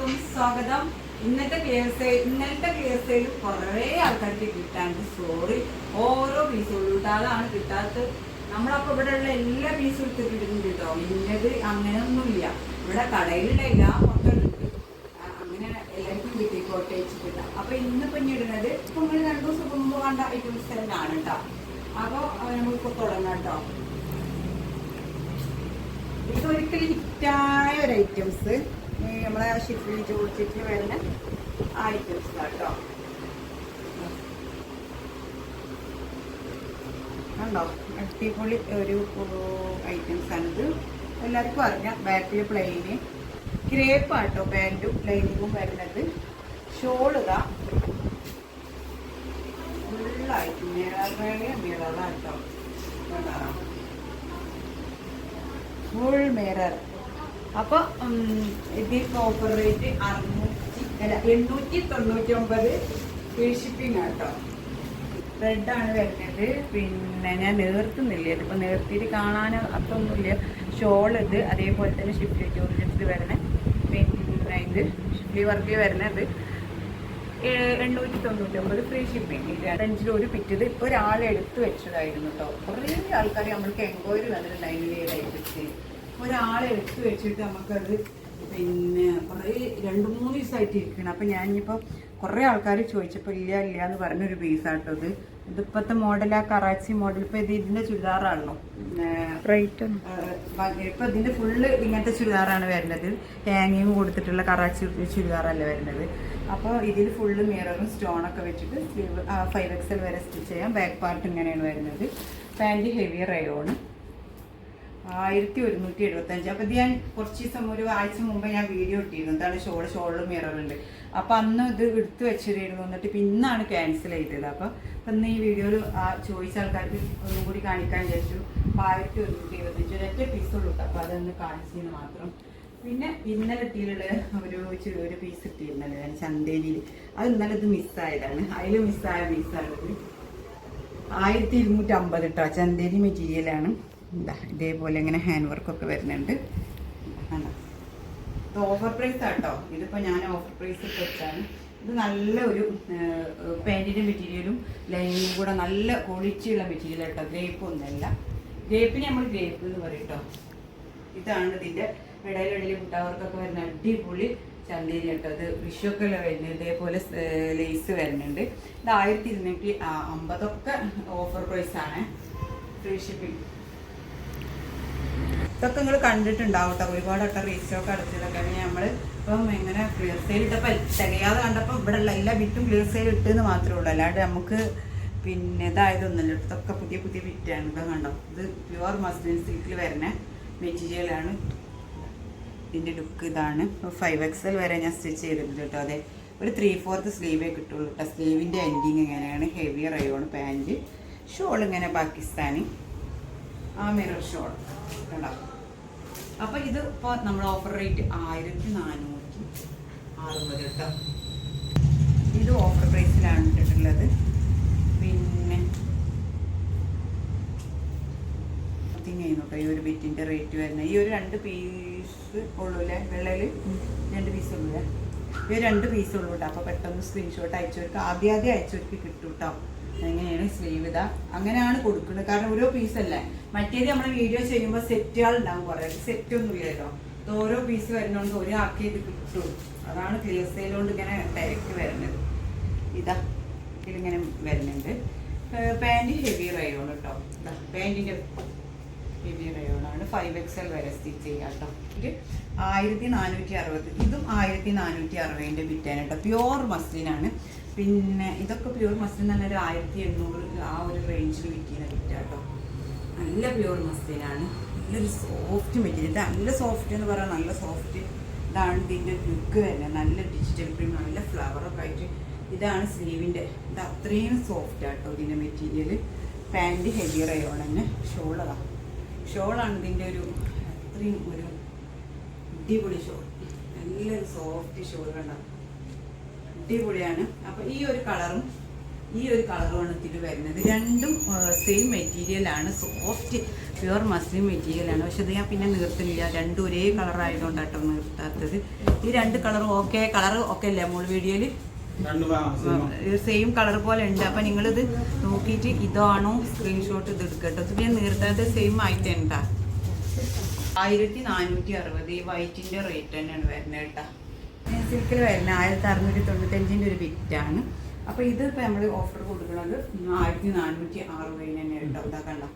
എല്ലാവർക്കും സ്വാഗതം. ഇന്നത്തെ കേസ് ഇന്നലത്തെ ക്ലിയർ സെയിൽ കുറേ ആൾക്കാർക്ക് കിട്ടാണ്ട് സോറി ഓരോ പീസും ഉള്ളൂട്ടാതാണ് കിട്ടാത്തത്. നമ്മളപ്പോൾ ഇവിടെ ഉള്ള എല്ലാ പീസും എടുത്തിട്ടുണ്ട് കേട്ടോ. ഇന്നത് അങ്ങനെയൊന്നുമില്ല. ഇവിടെ കടയിലുള്ള എല്ലാ മൊത്തം അങ്ങനെ എല്ലാവർക്കും കിട്ടിക്കോട്ടെ വെച്ചിട്ടില്ല അപ്പൊ ഇന്ന് പിന്നെ ഇടുന്നത് ഇപ്പൊ നിങ്ങൾ രണ്ടു ദിവസം മുമ്പ് കണ്ട ഐറ്റംസ് തന്നെയാണ് കേട്ടോ. അപ്പൊ നമുക്ക് തുടങ്ങാം കേട്ടോ. ഇതൊരിക്കലും ഹിറ്റായ ഒരു ഐറ്റംസ് നമ്മളെ ഷിഫ്റ്റിൽ ചോദിച്ചിട്ട് വരുന്ന ഐറ്റംസ് കേട്ടോ കണ്ടോ? അടിപൊളി ഒരു ഐറ്റംസ് ആണിത്. എല്ലാവർക്കും അറിയാം ബാക്കിൽ പ്ലെയിന് ക്രേപ്പ് ആട്ടോ പാന്റും ലൈനിങ്ങും വരുന്നത്. ഷോളുക ഫുള്ളായിട്ട് നിറവാട്ടോ കണ്ടോ? ഫുൾ മിറർ അപ്പൊ ഇതിൽ ഓഫർ റേറ്റ് അറുന്നൂറ്റി അല്ല എണ്ണൂറ്റി തൊണ്ണൂറ്റി ഒമ്പത് ഫ്രീ ആട്ടോ റെഡാണ് വരുന്നത്. പിന്നെ ഞാൻ നേർത്തുന്നില്ല? ഇതിപ്പോൾ നേർത്തിയിട്ട് കാണാൻ അത്രയൊന്നുമില്ല ഷോൾ ഇത് അതേപോലെ തന്നെ ഷിഫ്റ്റ് ജോർജറ്റ് വരണേ. പിന്നെ ഇത് ഷിഫ്റ്റ് വർക്കിൽ വരുന്നത് എണ്ണൂറ്റി തൊണ്ണൂറ്റി ഒമ്പത് ഫ്രീ ഷിപ്പിംഗ് ഫ്രഞ്ചിൽ ഒരു പിറ്റത് ഇപ്പോൾ ഒരാളെടുത്ത് വെച്ചതായിരുന്നു കേട്ടോ കുറേ ആൾക്കാർ നമ്മൾക്ക് എൻക്വയറി വന്നിട്ടുണ്ടായിരുന്നു ലൈബ്രറി ഒരാളെ എടുത്തു വെച്ചിട്ട് നമുക്കത് പിന്നെ കുറേ രണ്ട് മൂന്ന് ദിവസമായിട്ട് ഇരിക്കണം. അപ്പം ഞാനിപ്പോൾ കുറേ ആൾക്കാർ ചോദിച്ചപ്പോൾ ഇല്ല ഇല്ല എന്ന് പറഞ്ഞൊരു പീസാട്ടോ ഇത്. ഇതിപ്പോഴത്തെ മോഡൽ ആ കറാച്ചി മോഡൽ ഇപ്പോൾ ഇത് ഇതിന്റെ ചുരിദാറാണല്ലോ. ഇപ്പം റേറ്റ് ഇതിന്റെ ഫുള്ള് ഇങ്ങനത്തെ ചുരിദാറാണ് വരുന്നത്. ഹാങ്ങിങ് കൊടുത്തിട്ടുള്ള കറാച്ചി ചുരിദാറല്ല വരുന്നത്. അപ്പോൾ ഇതിൽ ഫുള്ള് മിററും സ്റ്റോണൊക്കെ വെച്ചിട്ട് ഫൈവ് എക്സൽ വരെ സ്റ്റിച്ച് ചെയ്യാം. ബാക്ക് പാർട്ട് ഇങ്ങനെയാണ് വരുന്നത്. പാന്റ് ഹെവി റയോണ് ആയിരത്തി ഒരുന്നൂറ്റി എഴുപത്തഞ്ച് അപ്പോൾ ഇത് ഞാൻ കുറച്ച് ദിവസം ഒരു ആഴ്ച മുമ്പ് ഞാൻ വീഡിയോ ഇട്ടിരുന്നു. എന്താണ് ഷോൾ ഷോളിൽ മിററുണ്ട് അപ്പൊ അന്ന് ഇത് എടുത്തു വെച്ചിരുന്നു. എന്നിട്ട് പിന്നാണ് ക്യാൻസൽ ചെയ്തത്. അപ്പൊ അപ്പം ഇന്ന് ഈ വീഡിയോയിൽ ചോദിച്ച ആൾക്കാർക്ക് ഒന്നും കൂടി കാണിക്കാൻ വിചാരിച്ചു. അപ്പൊ ആയിരത്തി ഒരുന്നൂറ്റി എഴുപത്തഞ്ച് ഒരൊറ്റ പീസുള്ളൂ ഉള്ളു. അപ്പൊ അതൊന്ന് കാണിച്ചതിന് മാത്രം. പിന്നെ ഇന്നലെ ഇട്ടിയുള്ള ഒരു ചെറിയ ഒരു പീസ് ഇട്ടിരുന്നല്ലോ ഞാൻ ചന്തേരിയിൽ അത് ഇന്നലെ ഇത് മിസ്സായതാണ് അതിൽ മിസ്സായ പീസാണ് ആയിരത്തി ഇരുന്നൂറ്റി അമ്പത് കേട്ടോ ചന്തേരി മെറ്റീരിയലാണ് എന്താ ഇതേപോലെ ഇങ്ങനെ ഹാൻഡ് വർക്കൊക്കെ വരുന്നുണ്ട്. കണ്ടോ ഇത് ഓഫർ പ്രൈസ് ആട്ടോ. ഇതിപ്പോൾ ഞാൻ ഓഫർ പ്രൈസ് വെച്ചാണ്. ഇത് നല്ല ഒരു പാന്റിന്റെ മെറ്റീരിയലും ലൈനിങ്ങും കൂടെ നല്ല ക്വാളിറ്റിയുള്ള മെറ്റീരിയൽ കേട്ടോ ഗ്രേപ്പ് ഒന്നല്ല ഗ്രേപ്പിന് നമ്മൾ ഗ്രേപ്പ് എന്ന് പറയും കേട്ടോ ഇതാണ് ഇതിന്റെ ഇടയിലിടയിൽ കുട്ടാവർക്കൊക്കെ വരുന്ന അടിപൊളി ചന്തേരി കേട്ടോ അത് വിഷുവൊക്കെ വരുന്നത് ഇതേപോലെ ലേസ് വരുന്നുണ്ട്. ഇത് ആയിരത്തി ഇരുന്നൂറ്റി അമ്പതൊക്കെ ഓഫർ പ്രൈസ് ആണ്. ഫ്രീ ഷിപ്പിംഗ് ഇതൊക്കെ നിങ്ങൾ കണ്ടിട്ടുണ്ടാവും കേട്ടോ ഒരുപാട് വട്ടം റീസ്റ്റോക്ക് അടച്ചതൊക്കെ നമ്മൾ ഇപ്പം എങ്ങനെ ക്ലിയർ സെയിൽ ഇട്ടപ്പോൾ തികയാതെ കണ്ടപ്പോൾ ഇവിടെ ഉള്ള എല്ലാ ബിറ്റും ക്ലിയർ സെയിൽ ഇട്ടെന്ന് മാത്രമേ ഉള്ളൂ. അല്ലാണ്ട് നമുക്ക് പിന്നെ ഇതായതൊന്നുമല്ല ഇതൊക്കെ പുതിയ പുതിയ ബിറ്റാണ് ഇതൊക്കെ കണ്ടോ? ഇത് പ്യുവർ മസ്ലിൻ സിൽക്കിൽ വരുന്ന മെറ്റീരിയലാണ് ഇതിന്റെ ലുക്ക് ഇതാണ്. ഫൈവ് എക്സൽ വരെ ഞാൻ സ്റ്റിച്ച് ചെയ്തിട്ടുണ്ട് കേട്ടോ. അതെ. ഒരു ത്രീ ഫോർത്ത് സ്ലീവേ കിട്ടുള്ളൂ കേട്ടോ. സ്ലീവിന്റെ എൻഡിങ് ഇങ്ങനെയാണ്. ഹെവി റയോൺ പാന്റ് ഷോൾ ഇങ്ങനെ പാകിസ്ഥാനി. ആ മിറർ ഷോൾ കണ്ടോ? അപ്പോൾ ഇത് ഇപ്പോൾ നമ്മൾ ഓഫർ റേറ്റ് ആയിരത്തി നാനൂറ്റി അറുപത് കേട്ടോ ഇത് ഓഫർ പ്രൈസിലാണ് ഇട്ടിട്ടുള്ളത്. പിന്നെ ഈ ഒരു ബിറ്റിന്റെ റേറ്റ് വരുന്നത്. ഈ ഒരു രണ്ട് പീസ് ഉള്ളൂ അല്ലേ വെള്ളയിൽ രണ്ട് പീസ് ഉള്ളൂ അല്ലേ ഈ ഒരു രണ്ട് പീസ് ഉള്ളൂ കേട്ടോ അപ്പോൾ പെട്ടെന്ന് സ്ക്രീൻഷോട്ട് അയച്ചവർക്ക് ആദ്യം ആദ്യം അയച്ചവർക്ക് കിട്ടും കേട്ടോ എങ്ങനെയാണ് സ്ലീവ് ഇതാ? അങ്ങനെയാണ് കൊടുക്കുന്നത്. കാരണം ഓരോ പീസല്ലേ മറ്റേത് നമ്മൾ വീഡിയോ ചെയ്യുമ്പോൾ സെറ്റുകൾ ഉണ്ടാവും കുറേ. സെറ്റ് ഒന്നും ഇല്ല കേട്ടോ. ഓരോ പീസ് വരുന്നതുകൊണ്ട് ആക്കി ഇത് കിട്ടും. അതാണ് ക്ലിയർ ഇങ്ങനെ ഡയറക്റ്റ് വരുന്നത്. ഇതാ ഇതിങ്ങനെ വരുന്നുണ്ട്. പാന്റ് ഹെവി റയോൺ കേട്ടോ. ഇതാ പാന്റിന്റെ ഹെവി റയോണാണ് ഫൈവ് എക്സ് എൽ വരെ സ്റ്റിച്ച് ചെയ്യാം കേട്ടോ. ഇത് ആയിരത്തി നാനൂറ്റി അറുപത് ഇതും ആയിരത്തി നാനൂറ്റി അറുപതിന്റെ ബിറ്റാണ് കേട്ടോ പ്യുവർ മസ്ലിനാണ് പിന്നെ ഇതൊക്കെ പ്യുവർ മസ്ലിൻ നല്ലൊരു ഒരു ആയിരത്തി എണ്ണൂറ് ആ ഒരു റേഞ്ചിൽ വിൽക്കുന്ന ബിറ്റാ കേട്ടോ. നല്ല പ്യൂർ മസ്ലിനാണ് നല്ലൊരു സോഫ്റ്റ് മെറ്റീരിയൽ നല്ല സോഫ്റ്റ് എന്ന് പറയാൻ നല്ല സോഫ്റ്റ് ഇതാണ് ഇതിന്റെ ലുക്ക് വരുന്നത് നല്ല ഡിജിറ്റൽ പ്രിന്റ് നല്ല ഫ്ലവറൊക്കെ ആയിട്ട് ഇതാണ് സ്ലീവിന്റെ ഇത് അത്രയും സോഫ്റ്റ് ആട്ടോ ഇതിന്റെ മെറ്റീരിയൽ പാന്റ് ഹെവി റയോൺ തന്നെ. ഷോളതാണ് ഷോളാണ് ഇതിന്റെ ഒരു അത്രയും ഒരു അടിപൊളി ഷോൾ നല്ലൊരു സോഫ്റ്റ് ഷോൾ കണ്ട? അടിപൊളിയാണ്. അപ്പോൾ ഈ ഒരു കളറും ഈ ഒരു കളറുമാണ് ഇതിൽ വരുന്നത്. രണ്ടും സെയിം മെറ്റീരിയലാണ് സോഫ്റ്റ് പ്യുവർ മസ്ലിൻ മെറ്റീരിയലാണ് പക്ഷെ ഇത് ഞാൻ പിന്നെ നിർത്തുന്നില്ല. രണ്ടും ഒരേ കളറായതുകൊണ്ടാട്ടോ നിർത്താത്തത്. ഈ രണ്ട് കളറും ഓക്കെ കളർ ഓക്കെ അല്ലേ മോൾ വീഡിയോയിൽ രണ്ട് സെയിം കളർ പോലെ ഉണ്ട്. അപ്പം നിങ്ങളിത് നോക്കിയിട്ട് ഇതാണോ? സ്ക്രീൻഷോട്ട് ഇത് എടുക്കട്ടോ. ഇത് ഞാൻ നിർത്താത്ത സെയിം ആയിട്ട് ഉണ്ടാ. ആയിരത്തി നാനൂറ്റി അറുപത് ഈ വൈറ്റിന്റെ റേറ്റ് തന്നെയാണ് വരുന്നത് കേട്ടോ. സിൽക്കിൽ വരുന്നത് ആയിരത്തി അറുന്നൂറ്റി തൊണ്ണൂറ്റഞ്ചിന്റെ ഒരു ബിറ്റാണ് അപ്പോൾ ഇത് ഇപ്പോൾ നമ്മൾ ഓഫർ കൊടുക്കുന്നത് ആയിരത്തി നാനൂറ്റി ആറ് തന്നെ തന്നെയാണ്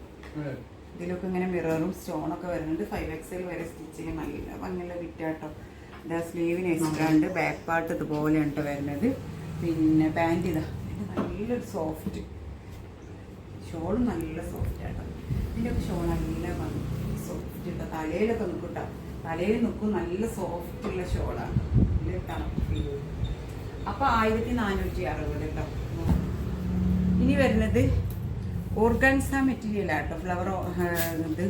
ഇതിലൊക്കെ ഇങ്ങനെ മിററും സ്റ്റോണൊക്കെ വരുന്നുണ്ട്. ഫൈവ് എക്സ് എൽ വരെ സ്റ്റിച്ച് ചെയ്യാൻ നല്ല ഭംഗിയുള്ള വിറ്റാട്ടോ ഇതാ സ്ലീവിന് എക്സ്ട്രാ ഉണ്ട്. ബാക്ക് പാർട്ട് ഇതുപോലെയാണ് ഉണ്ട് വരുന്നത്. പിന്നെ പാന്റ് ഇതാ. നല്ലൊരു സോഫ്റ്റ് ഷോൾ നല്ല സോഫ്റ്റ് ആട്ടോ. ഇതിന്റെയൊക്കെ ഷോൾ നല്ല സോഫ്റ്റ് ഇട്ടോ. തലയിലൊക്കെ നിൽക്കും കേട്ടോ തലയിൽ നിൽക്കും നല്ല സോഫ്റ്റ് ഉള്ള ഷോളാണ് നല്ല തണുപ്പ് ഫീൽ ചെയ്യും അപ്പോൾ ആയിരത്തി നാനൂറ്റി അറുപത് കേട്ടോ ഇനി വരുന്നത് ഓർഗൻസ മെറ്റീരിയൽ ആട്ടോ ഫ്ലവർ ഇത്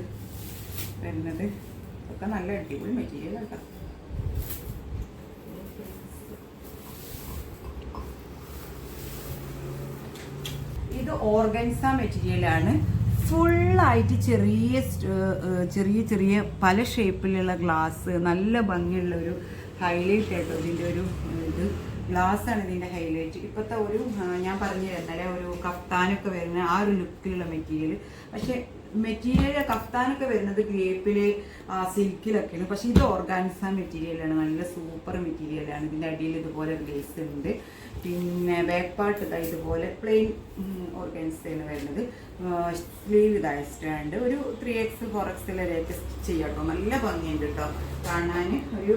വരുന്നത്. ഒക്കെ നല്ല അടിപൊളി മെറ്റീരിയൽ ആട്ടോ. ഇത് ഓർഗൻസ മെറ്റീരിയലാണ് ഫുള്ളായിട്ട് ചെറിയ ചെറിയ ചെറിയ പല ഷേപ്പിലുള്ള ഗ്ലാസ് നല്ല ഭംഗിയുള്ള ഒരു ഹൈലൈറ്റ് ആയിട്ടോ ഇതിന്റെ ഒരു ഇത്. ഗ്ലാസ് ആണ് ഇതിന്റെ ഹൈലൈറ്റ് ഇപ്പോഴത്തെ ഒരു ഞാൻ പറഞ്ഞു തരുന്നല്ലേ ഒരു കഫ്താനൊക്കെ വരുന്ന ആ ഒരു ലുക്കിലുള്ള മെറ്റീരിയൽ പക്ഷേ മെറ്റീരിയൽ കഫ്താനൊക്കെ വരുന്നത് ഗ്രേപ്പിൽ സിൽക്കിലൊക്കെയാണ്. പക്ഷേ ഇത് ഓർഗാൻസ മെറ്റീരിയലാണ് നല്ല സൂപ്പർ മെറ്റീരിയലാണ് ഇതിന്റെ അടിയിൽ ഇതുപോലെ ഗ്ലേസ് ഉണ്ട്. പിന്നെ ബാക്ക് പാർട്ട് ഇതാ ഇതുപോലെ പ്ലെയിൻ ഓർഗൻസയാണ് വരുന്നത്. സ്ലീവ് ഇതായ സ്റ്റാൻഡ് ഒരു ത്രീ എക്സ് ഫോർ എക്സ് വരെയൊക്കെ സ്റ്റിച്ച് ചെയ്യാം കേട്ടോ നല്ല ഭംഗിയുണ്ട് കേട്ടോ കാണാൻ ഒരു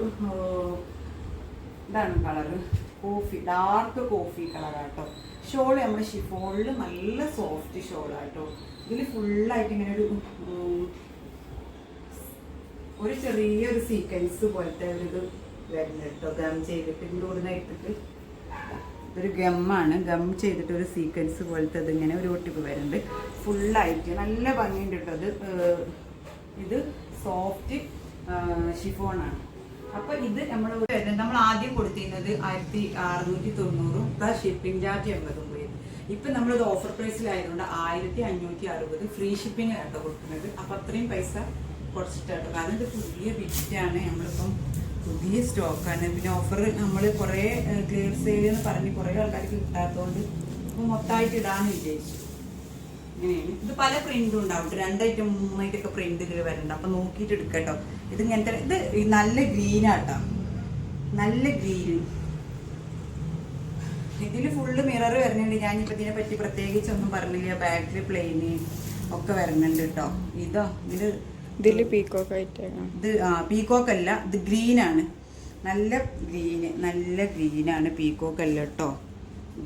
ഇതാണ് കളറ് കോഫി ഡാർക്ക് കോഫി കളറാട്ടോ. ഷോൾ നമ്മുടെ ഷിഫോണിൽ നല്ല സോഫ്റ്റ് ഷോൾ ഷോളാട്ടോ. ഇതിൽ ഫുള്ളായിട്ട് ഇങ്ങനെ ഒരു ഒരു ചെറിയൊരു സീക്വൻസ് പോലത്തെ ഒരു ഇത് വരുന്നുണ്ട് കേട്ടോ ഗം ചെയ്തിട്ട് ഇതിന്റെ ഉടനെ ഇട്ടിട്ട്. ഇതൊരു ഗമ്മാണ്. ഗം ചെയ്തിട്ട് ഒരു സീക്വൻസ് പോലത്തെ ഇതിങ്ങനെ ഒരു ഒട്ടിപ്പ് വരുന്നുണ്ട്. ഫുള്ളായിട്ട് നല്ല ഭംഗിയുണ്ട് കേട്ടോ. അത് ഇത് സോഫ്റ്റ് ഷിഫോണാണ്. അപ്പൊ ഇത് നമ്മൾ നമ്മൾ ആദ്യം കൊടുത്തിരുന്നത് ആയിരത്തി അറുന്നൂറ്റി തൊണ്ണൂറും പ്ലസ് ഷിപ്പിംഗ് ചാർജ് എൺപതും പോയി ഇപ്പൊ നമ്മളിത് ഓഫർ പ്രൈസിലായതുകൊണ്ട് ആയിരത്തി അഞ്ഞൂറ്റി അറുപത് ഫ്രീ ഷിപ്പിംഗ് ആട്ടോ കൊടുക്കുന്നത്. അപ്പൊ അത്രയും പൈസ കുറച്ചിട്ടാട്ടോ കാരണം ഇത് പുതിയ ബിറ്റാണ് നമ്മളിപ്പം പുതിയ സ്റ്റോക്കാണ് പിന്നെ ഓഫർ നമ്മൾ കുറേ ക്ലിയർ സെയിൽ എന്ന് പറഞ്ഞ് കുറേ ആൾക്കാർക്ക് കിട്ടാത്തതുകൊണ്ട് ഇപ്പൊ മൊത്തമായിട്ട് ഇടാന്ന് വിചാരിച്ചു ഇങ്ങനെയാണ്. ഇത് പല പ്രിന്റും ഉണ്ടാവും. രണ്ട് ഐറ്റം മൂന്നായിട്ടൊക്കെ പ്രിന്റ് ഇതിൽ വരുന്നുണ്ട്. അപ്പൊ നോക്കിയിട്ട് എടുക്കട്ടോ ഇത് ഇങ്ങനത്തെ ഇത് നല്ല ഗ്രീനാട്ടോ നല്ല ഗ്രീൻ ഇതിൽ ഫുള്ള് മിറർ വരുന്നുണ്ട്. ഞാനിപ്പോൾ ഇതിനെ പറ്റി പ്രത്യേകിച്ച് ഒന്നും പറഞ്ഞില്ല. ബാക്കിൽ പ്ലെയിന് ഒക്കെ വരുന്നുണ്ട് കേട്ടോ ഇതോ ഇത് ഇതിൽ പീക്കോക്ക് ഇത് ആ പീക്കോക്ക് അല്ല. ഇത് ഗ്രീനാണ് നല്ല ഗ്രീന് നല്ല ഗ്രീനാണ് പീക്കോക്ക് അല്ല കേട്ടോ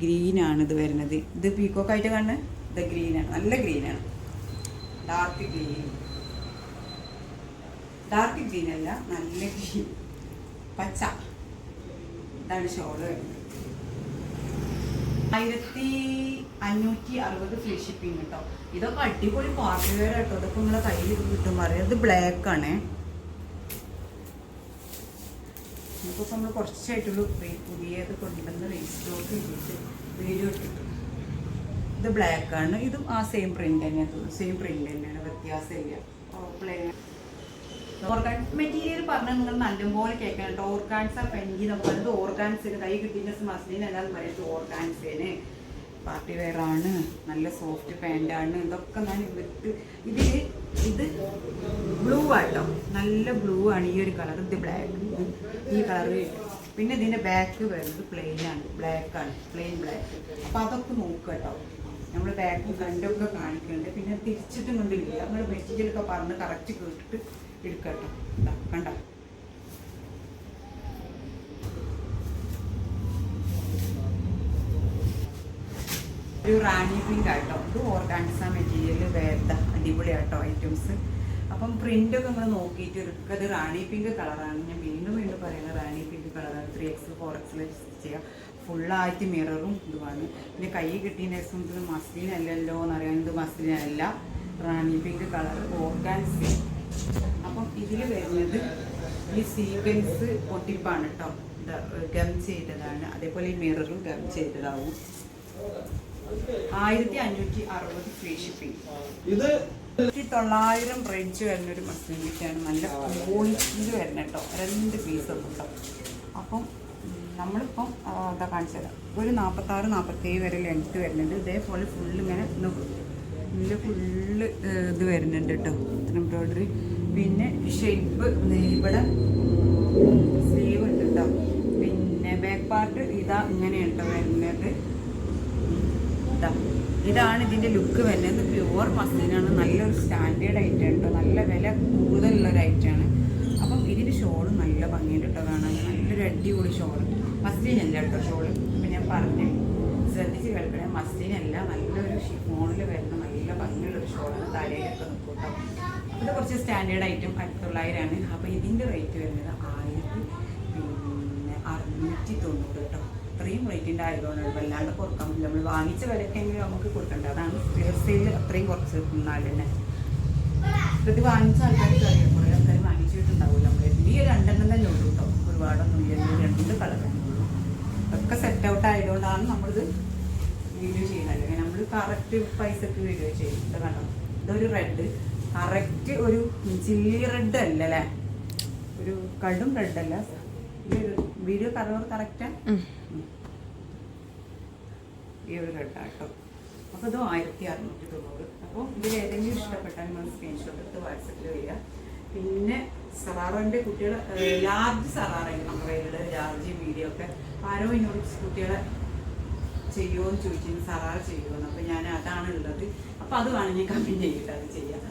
ഗ്രീനാണ് ഇത് വരുന്നത്. ഇത് പീക്കോക്ക് കാണുന്നത്? ഇത് ഗ്രീനാണ് നല്ല ഗ്രീനാണ് ഡാർക്ക് ഗ്രീൻ ഡാർക്ക് ഗ്രീൻ അല്ല നല്ല ഗ്രീൻ പച്ച. ഇതാണ് ഷോൾ ആയിരത്തി അഞ്ഞൂറ്റി അറുപത് ഫ്രീ ഷിപ്പിംഗ് കേട്ടോ ഇതൊക്കെ അടിപൊളി പാർട്ടി വെയർ കേട്ടോ ഇതൊക്കെ നിങ്ങളെ കയ്യിൽ കിട്ടും പറയാം. ഇത് ബ്ലാക്ക് ആണ്. ഇപ്പോൾ നമ്മൾ കുറച്ചായിട്ടുള്ളൂ. പുതിയത് കൊണ്ടുവന്ന് റീസ്റ്റോക്ക് ചെയ്തിട്ട് വീഡിയോ ഇട്ടിട്ട് ഇത് ബ്ലാക്ക് ആണ്. ഇതും ആ സെയിം പ്രിന്റ് തന്നെയാണ് സെയിം പ്രിന്റ് തന്നെയാണ്. വ്യത്യാസമില്ല. പ്ലെയിൻ മെറ്റീരിയൽ പറഞ്ഞാൽ നിങ്ങൾ നല്ലപോലെ കേൾക്കണം കേട്ടോ. ഓർഗാൻസ് പെൻകി അത് ഓർഗാൻസിന് കൈ കിട്ടിയ മസ്ലിന് അല്ലാതെ പറയുന്നത് ഓർഗാൻസിന് പാർട്ടി വെയർ ആണ്. നല്ല സോഫ്റ്റ് പാന്റാണ് ഇതൊക്കെ ഞാൻ വിട്ട് ഇത് ഇത് ബ്ലൂ ആട്ടോ. നല്ല ബ്ലൂ ആണ് ഈ ഒരു കളർ ഇത് ബ്ലാക്ക് ഈ കളർ പിന്നെ ഇതിന്റെ ബാക്ക് വരുന്നത് പ്ലെയിൻ ആണ്. ബ്ലാക്ക് ആണ്. പ്ലെയിൻ ബ്ലാക്ക് അപ്പം അതൊക്കെ നോക്കുക കേട്ടോ. നമ്മൾ ബാക്കും ഫ്രണ്ടൊക്കെ കാണിക്കുന്നുണ്ട് പിന്നെ തിരിച്ചിട്ടും കൊണ്ടില്ല നമ്മൾ മെറ്റീരിയലൊക്കെ പറഞ്ഞ് കറക്റ്റ് കേട്ടിട്ട് എടുക്കട്ടോ. കണ്ട? ഒരു റാണി പിങ്ക് ആട്ടോ ഇത് ഓർഗാൻസ മെറ്റീരിയൽ വേദ അടിപൊളിയാട്ടോ ഐറ്റംസ് അപ്പം പ്രിന്റ് ഒക്കെ നമ്മൾ നോക്കിയിട്ട് എടുക്കുക. അത് റാണി പിങ്ക് കളറാണ് ഞാൻ വീണ്ടും വീണ്ടും പറയുന്നത് റാണി പിങ്ക് കളറാണ് ത്രീ എക്സ് ഫോർ എക്സിൽ ചെയ്യാം. ഫുള്ളായിട്ട് മിററും ഇതുമാണ്. പിന്നെ കൈ കിട്ടിയ ദിവസം ഇത് മസ്ലിനല്ലല്ലോ എന്ന് എന്നറിയാൻ ഇത് മസ്ലിനല്ല റാണി പിങ്ക് കളർ ഓർഗാൻസ് അപ്പം ഇതിൽ വരുന്നത് ഈ സീക്വൻസ് പൊട്ടിപ്പാണ് കേട്ടോ ഗം ചെയ്തതാണ്. അതേപോലെ ഈ മിററും ഗം ചെയ്തതാവും. ആയിരത്തി അഞ്ഞൂറ്റി അറുപത് ഫ്രീ ഷിപ്പിംഗ് ഇത് ആയിരത്തി തൊള്ളായിരം റേഞ്ച് വരുന്ന ഒരു മസ്ലിൻ ബിറ്റാണ് നല്ല ക്വാളിറ്റിയിൽ വരുന്ന കേട്ടോ രണ്ട് പീസ് കേട്ടോ അപ്പം നമ്മളിപ്പം അതാ കാണിച്ചത് ഒരു നാൽപ്പത്താറ് നാൽപ്പത്തേഴ് വരെ ലെങ്ത്ത് വരുന്നുണ്ട്. ഇതേപോലെ ഫുള്ള് ഇങ്ങനെ ഫുള്ള് ഫുള്ള് ഇത് വരുന്നുണ്ട് കേട്ടോ എംബ്രോയിഡറി പിന്നെ ഷേപ്പ് ഇവിടെ സ്ലീവ് ഉണ്ട് കേട്ടോ പിന്നെ ബാക്ക് പാർട്ട് ഇതാ ഇങ്ങനെയാണ് വരുന്നത്. ഇതാ. ഇതാണ് ഇതിന്റെ ലുക്ക് വരുന്നത്. പ്യുവർ മസ്ലിനാണ് നല്ലൊരു സ്റ്റാൻഡേർഡ് ഐറ്റം കേട്ടോ നല്ല വില കൂടുതലുള്ളൊരു ഐറ്റമാണ് അപ്പം ഇതിന്റെ ഷോൾ നല്ല ഭംഗിയുണ്ട് കേട്ടോ കാണാൻ. നല്ലൊരു അടിപൊളി ഷോൾ മസ്ലിൻ അല്ല കേട്ടോ ഷോൾ? അപ്പം ഞാൻ പറഞ്ഞു ശ്രദ്ധിച്ച് കേൾക്കണേ മസ്ലിൻ അല്ല നല്ലൊരു ഷിഫോണിൽ വരുന്ന നല്ല ഭംഗിയുള്ളൊരു ഷോളാണ് തലയിലൊക്കെ നിൽക്കും കേട്ടോ അപ്പോൾ ഇത് കുറച്ച് സ്റ്റാൻഡേർഡ് ഐറ്റം ആയിരത്തി തൊള്ളായിരമാണ് അപ്പോൾ ഇതിന്റെ റേറ്റ് വരുന്നത് ആയിരത്തി പിന്നെ അറുന്നൂറ്റി തൊണ്ണൂറ് കേട്ടോ അത്രയും റേറ്റിന്റെ ആയതുകൊണ്ട് വല്ലാണ്ട് കുറയ്ക്കാൻ പറ്റില്ല. നമ്മൾ വാങ്ങിച്ച വിലക്കെങ്കിലും നമുക്ക് കൊടുക്കണ്ട. അതാണ് സെയിൽ അത്രയും കുറച്ച് നിന്നാൽ തന്നെ. ഇത് വാങ്ങിച്ച ആൾക്കാർക്ക് അറിയാം കുറേ ആൾക്കാർ വാങ്ങിച്ചിട്ടുണ്ടാവില്ല. നമ്മൾ ഈ രണ്ടെണ്ണം തന്നെ ഉള്ളൂ കേട്ടോ ഒരുപാടൊന്നും ഇല്ല ഈ രണ്ട് കളറാണ് ഉള്ളൂ സെറ്റ് ഔട്ട് ആയതുകൊണ്ടാണ് നമ്മളിത് വീഡിയോ ചെയ്യുന്നത്. അല്ലെങ്കിൽ നമ്മൾ കറക്റ്റ് പൈസക്ക് വീഡിയോ ചെയ്യും ഇത് കണ്ടോ? ഇതൊരു റെഡ് കറക്റ്റ് ഒരു ചില്ലി റെഡ് അല്ല അല്ലേ ഒരു കടും റെഡ് അല്ല. വീഡിയോ കളർ കറക്റ്റാ ഈ ഒരു റെഡ് ആട്ടോ അപ്പോൾ ഇത് ആയിരത്തി അറുന്നൂറ്റി തൊണ്ണൂറ്. അപ്പോൾ ഇതിൽ ഏതെങ്കിലും ഇഷ്ടപ്പെട്ടാൽ നിങ്ങൾ സ്ക്രീൻഷോട്ട് എടുത്ത് വാട്സപ്പിൽ വരിക. പിന്നെ സറാറിന്റെ കുട്ടികൾ ലാർജ് സറാറായി നമ്മുടെ കയ്യിലുള്ള ലാർജ് വീഡിയോ ഒക്കെ. ആരോ എന്നോട് കുട്ടികളെ ചെയ്യുമോ എന്ന് ചോദിച്ചിരുന്നു സറാറ് ചെയ്യുമോ അപ്പോൾ ഞാൻ അതാണ് ഉള്ളത്. അപ്പോൾ അത് ഞാൻ കമന്റ് ചെയ്തിട്ട് അത് ചെയ്യാം.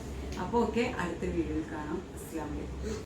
അപ്പോൾ ഓക്കെ അടുത്ത വീഡിയോയിൽ കാണാം. അസ്സാം വലൈക്കും